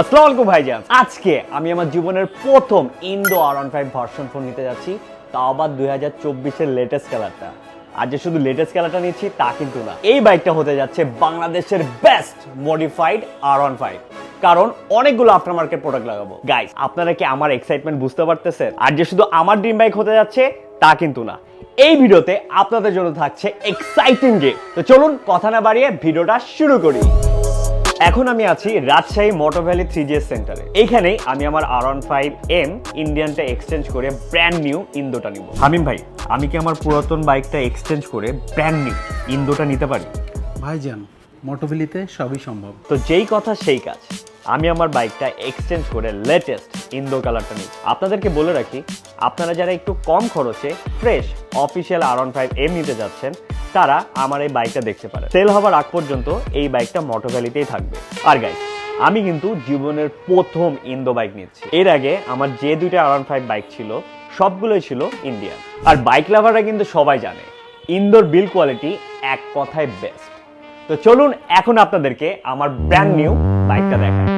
আসসালামু আলাইকুম ভাইজান। আজকে আমি আমার জীবনের প্রথম Indo R one five version phone নিতে যাচ্ছি। তাও আবার দুই হাজার চব্বিশের লেটেস্ট কালারটা আজ যে শুধু লেটেস্ট কালারটা নিচ্ছি, তা কিন্তু না। এই বাইকটা হতে যাচ্ছে বাংলাদেশের best modified R one five কারণ অনেকগুলো আফটার মার্কেট প্রোডাক্ট লাগাবো। গাইস আপনারা কি আমার এক্সাইটমেন্ট বুঝতে পারতেছেন? আর যে শুধু আমার ড্রিম বাইক হতে যাচ্ছে, তা কিন্তু না। এই ভিডিওতে আপনাদের জন্য থাকছে এক্সাইটিং গেম তো চলুন, কথা না বাড়িয়ে ভিডিওটা শুরু করি। এখন আমি আছি Rajshahi motor valley three G সেন্টারে এইখানে আমি আমার আর ওয়ান ফাইভ এম ইন্ডিয়ানটা এক্সচেঞ্জ করে ব্র্যান্ড নিউ ইন্দোটা নিব। হামিম ভাই আমি কি আমার পুরাতন বাইকটা এক্সচেঞ্জ করে ব্র্যান্ড নিউ ইন্দোটা নিতে পারি? ভাই ভাইজান মোটোভেলিতে সবই সম্ভব। তো যেই কথা সেই কাজ। আমি আমার বাইকটা এক্সচেঞ্জ করে লেটেস্ট ইন্দো কালারটা নিই আপনাদেরকে বলে রাখি আপনারা যারা একটু কম খরচে fresh official R one five M নিতে যাচ্ছেন তারা আমার এই বাইকটা দেখতে পারে। সেল হবার আগ পর্যন্ত এই বাইকটা মোটর ভ্যালিতেই থাকবে। আর গাইস আমি কিন্তু জীবনের প্রথম ইন্দো বাইক নিচ্ছি এর আগে আমার যে দুইটা আর ফাইভ বাইক ছিল, সবগুলোই ছিল ইন্ডিয়ান আর বাইক লাভাররা কিন্তু সবাই জানে ইন্দোর বিল কোয়ালিটি এক কথায় বেস্ট তো চলুন এখন আপনাদেরকে আমার ব্র্যান্ড নিউ বাইকটা দেখাই।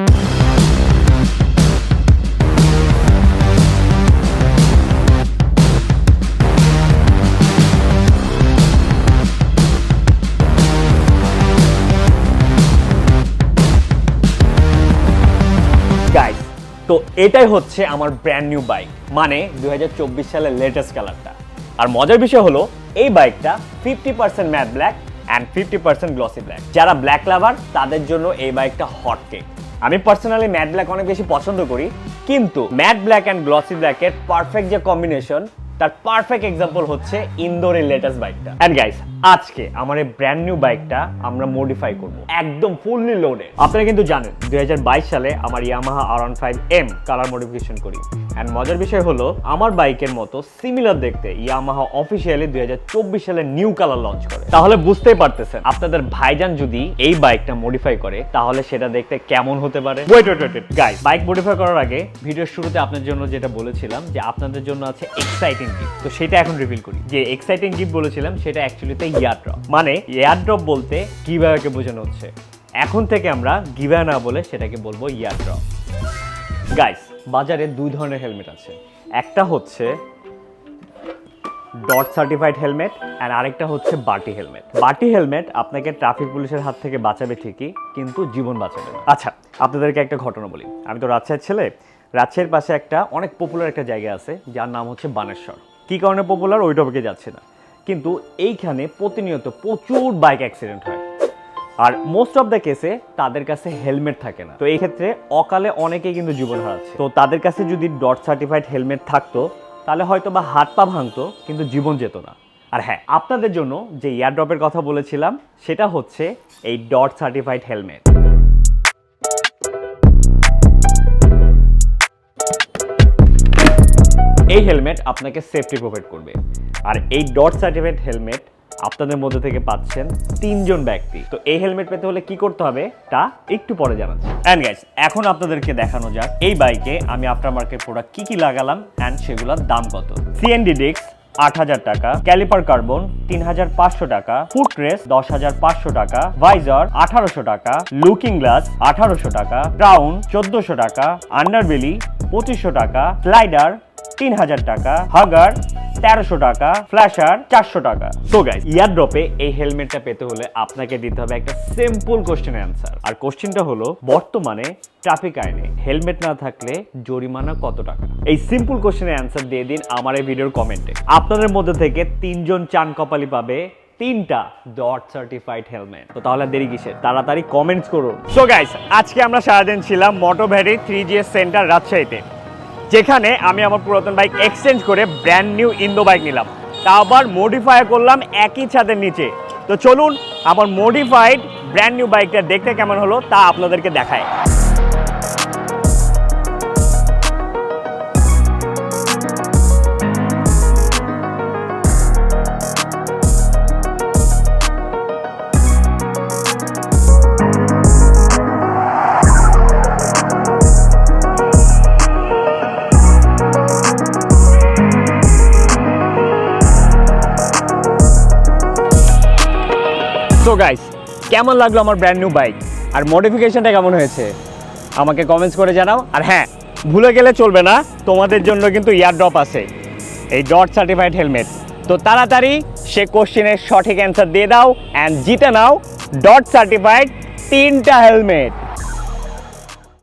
তো এটাই হচ্ছে আমার ব্র্যান্ড নিউ বাইক মানে দুই সালের লেটেস্ট কালারটা আর মজার বিষয় হলো, এই বাইকটা fifty percent matte black and fifty percent glossy black যারা ব্ল্যাক লাভার তাদের জন্য এই বাইকটা হট কেক আমি পার্সোনালি ম্যাট ব্ল্যাক অনেক বেশি পছন্দ করি, কিন্তু ম্যাট ব্ল্যাক অ্যান্ড গ্লসি ব্ল্যাকের পারফেক্ট যে কম্বিনেশন তার পারফেক্ট এক্সাম্পল হচ্ছে ইন্দোরের লেটেস্ট বাইকটা এন্ড গাইস আজকে আমার এই ব্র্যান্ড নিউ বাইকটা আমরা মডিফাই করব। একদম ফুললি লোডেড আপনারা কিন্তু জানেন, দুই হাজার বাইশ সালে আমার Yamaha R one five M colour modification করি। অ্যান্ড মজার বিষয় হলো আমার বাইকের মতো সিমিলার দেখতে ইয়ামাহা অফিসিয়ালি দুই হাজার চব্বিশ সালে নিউ কালার লঞ্চ করে। তাহলে বুঝতেই পারতেছেন আপনাদের ভাইজান যদি এই বাইকটা মডিফাই করে তাহলে সেটা দেখতে কেমন হতে পারে? Wait wait wait guys bike modify করার আগে ভিডিওর শুরুতে আপনার জন্য যেটা বলেছিলাম যে আপনাদের জন্য আছে এক্সাইটিং গিফট তো সেটা এখন রিভিল করি। যে এক্সাইটিং গিফট বলেছিলাম সেটা অ্যাকচুয়ালিতে ইয়ার ড্রপ মানে ইয়ার ড্রপ বলতে কীভাবে বোঝানো হচ্ছে। এখন থেকে আমরা গিভা না বলে সেটাকে বলব ইয়ার ড্রপ গাইস বাজারে দুই ধরনের হেলমেট আছে। একটা হচ্ছে ডট সার্টিফাইড হেলমেট অ্যান্ড আরেকটা হচ্ছে বাটি হেলমেট বাটি হেলমেট আপনাকে ট্রাফিক পুলিশের হাত থেকে বাঁচাবে ঠিকই, কিন্তু জীবন বাঁচাবে আচ্ছা আপনাদেরকে একটা ঘটনা বলি। আমি তো রাজশাহীর ছেলে। রাজশাহীর পাশে একটা অনেক পপুলার একটা জায়গা আছে, যার নাম হচ্ছে বানেশ্বর। কী কারণে পপুলার ওই টপিকে যাচ্ছে না। কিন্তু এইখানে প্রতিনিয়ত প্রচুর বাইক অ্যাক্সিডেন্ট হয়। আর মোস্ট অফ দ্য কেসে তাদের কাছে হেলমেট থাকে না। তো এই ক্ষেত্রে অকালে অনেকেই কিন্তু জীবন হারাচ্ছে। তো তাদের কাছে যদি ডট সার্টিফাইড হেলমেট থাকতো, তাহলে হয়তো বা হাত পা ভাঙতো, কিন্তু জীবন যেত না। আর হ্যাঁ আপনাদের জন্য যে ইয়ারড্রপের কথা বলেছিলাম, সেটা হচ্ছে এই ডট সার্টিফাইড হেলমেট এই হেলমেট আপনাকে সেফটি প্রোভাইড করবে। আর এই ডট সার্টিফাইড হেলমেট আপনাদের মধ্যে থেকে পাচ্ছেন তিনজন ব্যক্তি। তো এই হেলমেট পেতে হলে কি করতে হবে? তা একটু পরে জানাচ্ছি। অ্যান্ড গাইস এখন আপনাদেরকে দেখানো যাক, এই বাইকে আমি আফটার মার্কেট প্রোডাক্ট কি কি লাগালাম অ্যান্ড সেগুলোর দাম কত। সিএনডি ডিক্স আট হাজার টাকা ক্যালিপার কার্বন তিন হাজার পাঁচশো টাকা ফুট রেস দশ হাজার পাঁচশো টাকা ভাইজার আঠারোশো টাকা লুকিং গ্লাস আঠারোশো টাকা ক্রাউন চোদ্দশো টাকা আন্ডারবেলি পঁচিশশো টাকা স্লাইডার তিন হাজার টাকা হাগার তেরোশো টাকা ফ্ল্যাশার চারশো টাকা। তো গাইস ইয়ার ড্রপে এই হেলমেটটা পেতে হলে আপনাকে দিতে হবে একটা সিম্পল কোশ্চেন অ্যান্সার আর কোশ্চেনটা হলো, বর্তমানে ট্রাফিক আইনে হেলমেট না থাকলে জরিমানা কত টাকা? এই সিম্পল কোশ্চেনের অ্যান্সার দিয়ে দিন আমার এই ভিডিওর কমেন্টে আপনাদের মধ্যে থেকে তিনজন চান কপালি পাবে তিনটা ডট সার্টিফাইড হেলমেট তো তাহলে দেরি কিসের? তাড়াতাড়ি কমেন্টস করুন। সো গাইস আজকে আমরা সারাদিন ছিলাম Moto Vary three GS centre রাজশাহীতে। যেখানে আমি আমার পুরাতন বাইক এক্সচেঞ্জ করে ব্র্যান্ড নিউ ইন্দো বাইক নিলাম। তা আবার মডিফাই করলাম একই ছাদের নিচে। তো চলুন, আমার মডিফাইড ব্র্যান্ড নিউ বাইকটা দেখতে কেমন হলো তা আপনাদেরকে দেখায়। গাইস কেমন লাগল আমার ব্র্যান্ড নিউ বাইক আর মডিফিকেশনটা কেমন হয়েছে? আমাকে কমেন্টস করে জানাও। আর হ্যাঁ ভুলে গেলে চলবে না, তোমাদের জন্য কিন্তু ইয়ার ড্রপ আছে। এই ডট সার্টিফাইড হেলমেট তো তাড়াতাড়ি সে কোশ্চেনের সঠিক অ্যান্সার দিয়ে দাও অ্যান্ড জিতে নাও ডট সার্টিফাইড তিনটা হেলমেট